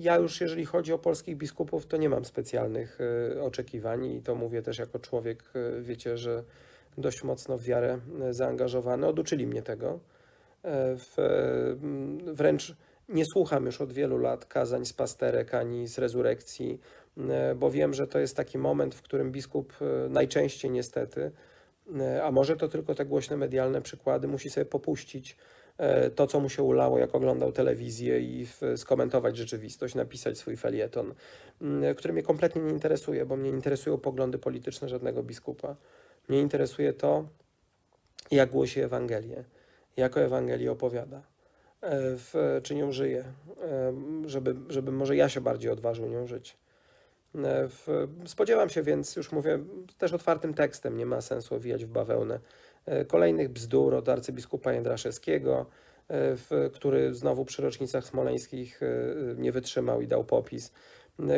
ja już, jeżeli chodzi o polskich biskupów, to nie mam specjalnych e, oczekiwań i to mówię też jako człowiek, e, wiecie, że dość mocno w wiarę e, zaangażowany. Oduczyli mnie tego. W, e, m, wręcz nie słucham już od wielu lat kazań z pasterek ani z rezurekcji, bo wiem, że to jest taki moment, w którym biskup najczęściej niestety, a może to tylko te głośne medialne przykłady, musi sobie popuścić to, co mu się ulało, jak oglądał telewizję i skomentować rzeczywistość, napisać swój felieton, m, który mnie kompletnie nie interesuje, bo mnie nie interesują poglądy polityczne żadnego biskupa. Mnie interesuje to, jak głosi Ewangelię, jak o Ewangelii opowiada, e, w, czy nią żyje, e, żeby, żeby może ja się bardziej odważył nią żyć. E, W, spodziewam się więc, już mówię też otwartym tekstem, nie ma sensu owijać w bawełnę, e, kolejnych bzdur od arcybiskupa Jędraszewskiego, e, w, który znowu przy rocznicach smoleńskich nie wytrzymał i dał popis.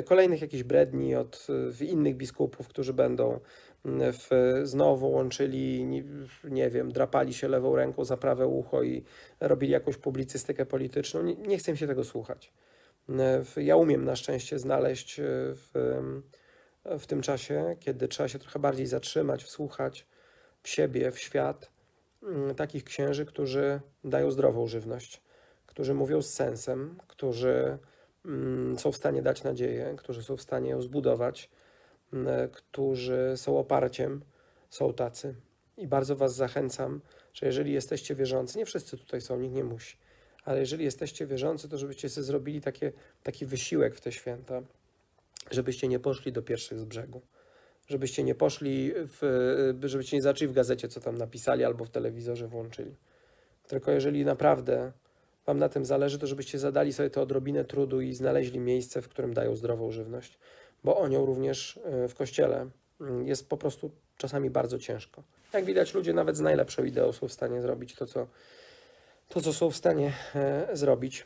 Kolejnych jakichś bredni od innych biskupów, którzy będą w, znowu łączyli, nie, nie wiem, drapali się lewą ręką za prawe ucho i robili jakąś publicystykę polityczną. Nie, nie chcę się tego słuchać. E, Ja umiem na szczęście znaleźć e, w, w tym czasie, kiedy trzeba się trochę bardziej zatrzymać, wsłuchać w siebie, w świat, mm, takich księży, którzy dają zdrową żywność, którzy mówią z sensem, którzy mm, są w stanie dać nadzieję, którzy są w stanie ją zbudować, mm, którzy są oparciem, są tacy. I bardzo Was zachęcam, że jeżeli jesteście wierzący, nie wszyscy tutaj są, nikt nie musi, ale jeżeli jesteście wierzący, to żebyście sobie zrobili takie, taki wysiłek w te święta, żebyście nie poszli do pierwszych z brzegu. Żebyście nie poszli, w, żebyście nie zaczęli w gazecie, co tam napisali, albo w telewizorze włączyli. Tylko jeżeli naprawdę Wam na tym zależy, to żebyście zadali sobie to odrobinę trudu i znaleźli miejsce, w którym dają zdrową żywność. Bo o nią również y, w kościele y, jest po prostu czasami bardzo ciężko. Jak widać, ludzie nawet z najlepszą ideą są w stanie zrobić to, co, to, co są w stanie e, zrobić.